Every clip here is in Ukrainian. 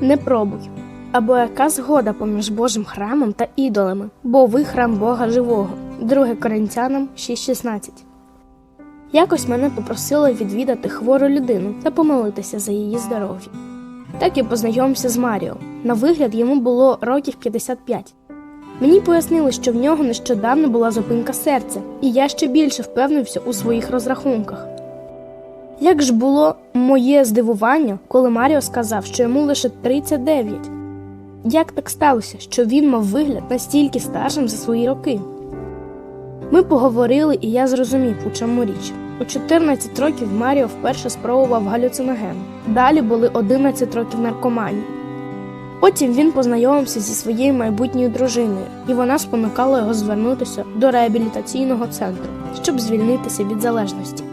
Не пробуй. Або яка згода поміж Божим храмом та ідолами, бо ви храм Бога живого. 2 Коринтянам 6.16. Якось мене попросили відвідати хвору людину та помолитися за її здоров'я. Так я познайомився з Маріо. На вигляд йому було років 55. Мені пояснили, що в нього нещодавно була зупинка серця, і я ще більше впевнився у своїх розрахунках. Як ж було моє здивування, коли Маріо сказав, що йому лише 39? Як так сталося, що він мав вигляд настільки старшим за свої роки? Ми поговорили, і я зрозумів, у чому річ. У 14 років Маріо вперше спробував галюциноген. Далі були 11 років наркоманії. Потім він познайомився зі своєю майбутньою дружиною, і вона спонукала його звернутися до реабілітаційного центру, щоб звільнитися від залежності.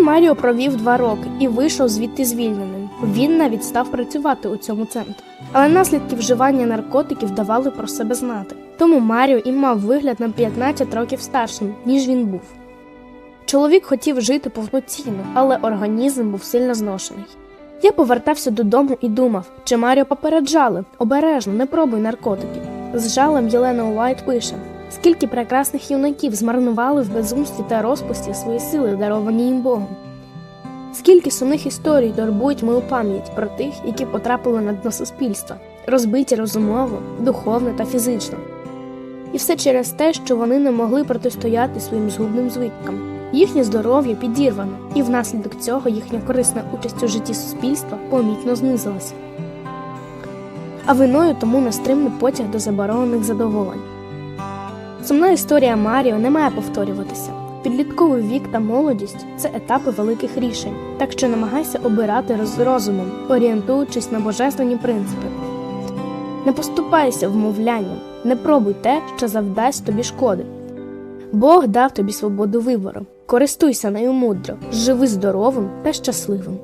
Маріо провів два роки і вийшов звідти звільненим. Він навіть став працювати у цьому центрі. Але наслідки вживання наркотиків давали про себе знати. Тому Маріо і мав вигляд на 15 років старшим, ніж він був. Чоловік хотів жити повноцінно, але організм був сильно зношений. Я повертався додому і думав, чи Маріо попереджали обережно, не пробуй наркотики. З жалем Єлена Уайт пише: скільки прекрасних юнаків змарнували в безумстві та розпусті свої сили, даровані їм Богом. Скільки сумних історій турбують мою пам'ять про тих, які потрапили на дно суспільства, розбиті розумово, духовно та фізично. І все через те, що вони не могли протистояти своїм згубним звичкам. Їхнє здоров'я підірвано, і внаслідок цього їхня корисна участь у житті суспільства помітно знизилася. А виною тому нестримний потяг до заборонених задоволень. Сумна історія Маріо не має повторюватися. Підлітковий вік та молодість це етапи великих рішень, так що намагайся обирати з розумом, орієнтуючись на божественні принципи. Не поступайся вмовлянням, не пробуй те, що завдасть тобі шкоди. Бог дав тобі свободу вибору. Користуйся нею мудро, живи здоровим та щасливим.